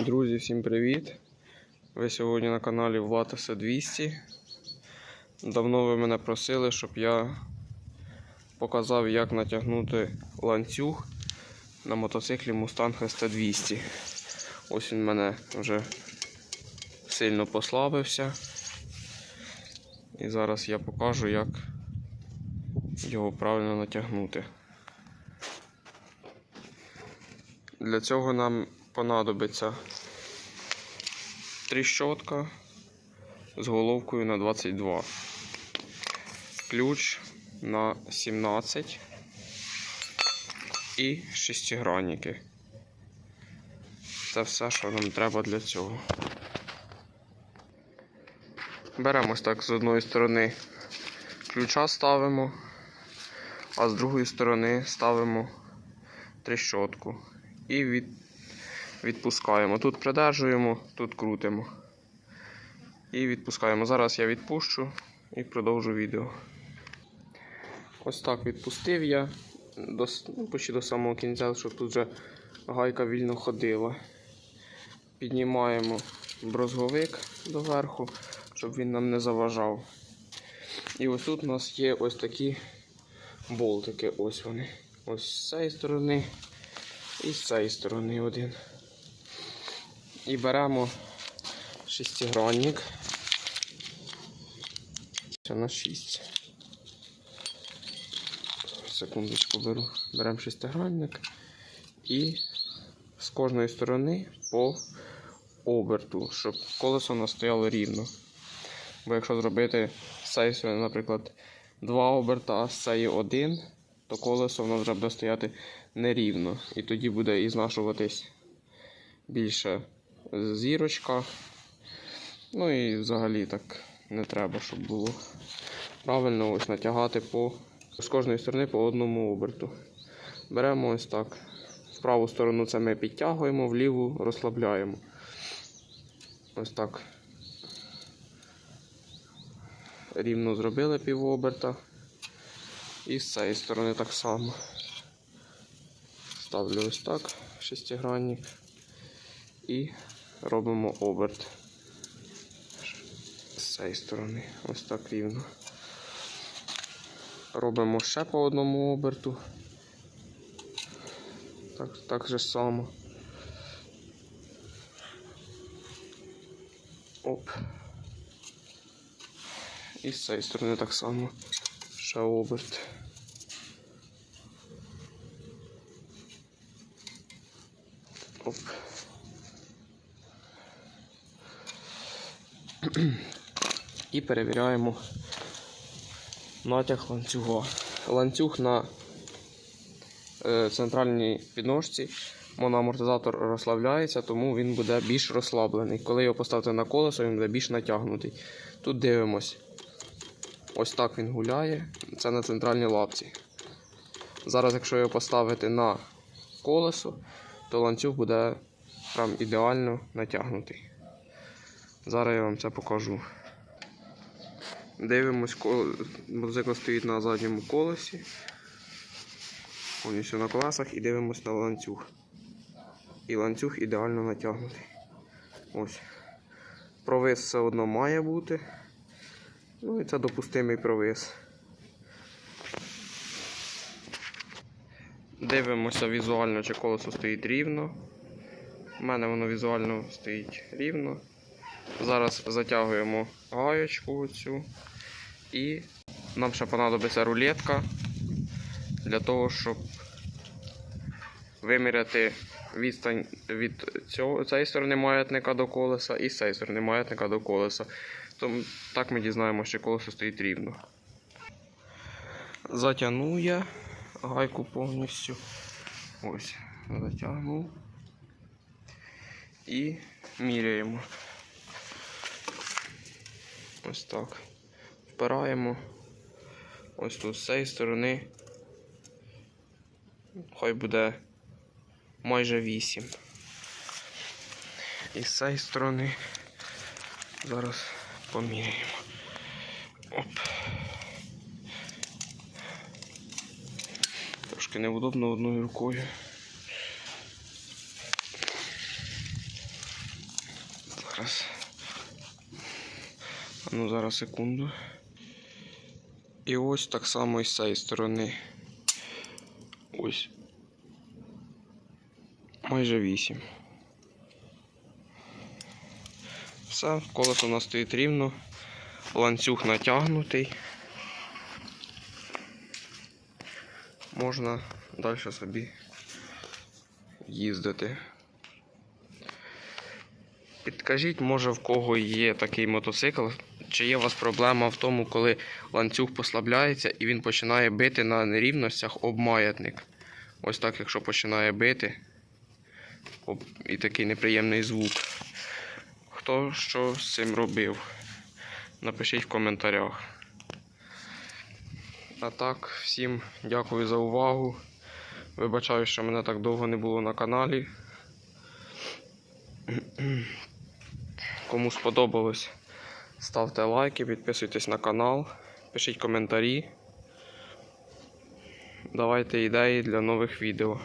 Друзі, всім привіт! Ви сьогодні на каналі Влатаса 200. Давно ви мене просили, щоб я показав, як натягнути ланцюг на мотоциклі Mustang ST200. Ось він мене вже сильно послабився. І зараз я покажу, як його правильно натягнути. Для цього нам понадобиться тріщотка з головкою на 22, ключ на 17 і шестигранники. Це все, що нам треба для цього. Беремо так з одної сторони ключа ставимо, а з другої сторони ставимо тріщотку і від, відпускаємо. Тут придержуємо, тут крутимо. І відпускаємо. Зараз я відпущу і продовжу відео. Ось так відпустив я до, ну, почти до самого кінця, щоб тут вже гайка вільно ходила. Піднімаємо брозговик доверху, щоб він нам не заважав. І ось тут у нас є ось такі болтики. Ось вони. Ось з цієї сторони і з цієї сторони один. І беремо шестигранник. На 6. Секундочку беру. Беремо шестигранник і з кожної сторони по оберту, щоб колесо у нас стояло рівно. Бо якщо зробити з наприклад, два оберта, а з один, то колесо в нас вже буде стояти нерівно. І тоді буде і знашуватись більше зірочка. Ну і взагалі так не треба, щоб було правильно ось натягати по, з кожної сторони по одному оберту. Беремо ось так. В праву сторону це ми підтягуємо, в ліву розслабляємо. Ось так. Рівно зробили півоберта. І з цієї сторони так само. Ставлю ось так шестигранник і робимо оберт з цієї сторони. Ось так рівно. Робимо ще по одному оберту. Так, так же само. Оп. І з цієї сторони так само. Ще оберт. Оп. І перевіряємо натяг ланцюга. Ланцюг на е, центральній підножці моноамортизатор розслабляється, тому він буде більш розслаблений. Коли його поставити на колесо, він буде більш натягнутий. Тут дивимось. Ось так він гуляє. Це на центральній лапці. Зараз, якщо його поставити на колесо, то ланцюг буде прям ідеально натягнутий. Зараз я вам це покажу. Дивимось, кол- мотоцикл стоїть на задньому колесі. Повністю на колесах і дивимось на ланцюг. І ланцюг ідеально натягнутий. Ось. Провис все одно має бути. Ну і це допустимий провис. Дивимося візуально, чи колесо стоїть рівно. У мене воно візуально стоїть рівно. Зараз затягуємо гаєчку оцю. І нам ще понадобиться рулетка для того, щоб виміряти відстань від цього, цієї сторони маятника до колеса і з цієї сторони маятника до колеса. Тому так ми дізнаємося, що колесо стоїть рівно. Затягнув я гайку повністю. Ось, затягнув. І міряємо. Ось так. Впираємо. Ось тут з цієї сторони. Хай буде майже 8. І з цієї сторони зараз поміряємо. Оп. Трошки невудобно одною рукою. Ну, зараз секунду. І ось так само і з цієї сторони. Ось. Майже 8. Все, колесо у нас стоїть рівно. Ланцюг натягнутий. Можна далі собі їздити. Підкажіть, може в кого є такий мотоцикл, чи є у вас проблема в тому, коли ланцюг послабляється і він починає бити на нерівностях об маятник. Ось так, якщо починає бити, об- і такий неприємний звук. Хто що з цим робив? Напишіть в коментарях. А так, всім дякую за увагу. Вибачаю, що мене так довго не було на каналі. Кому сподобалось, ставте лайки, підписуйтесь на канал, пишіть коментарі. Давайте ідеї для нових відео.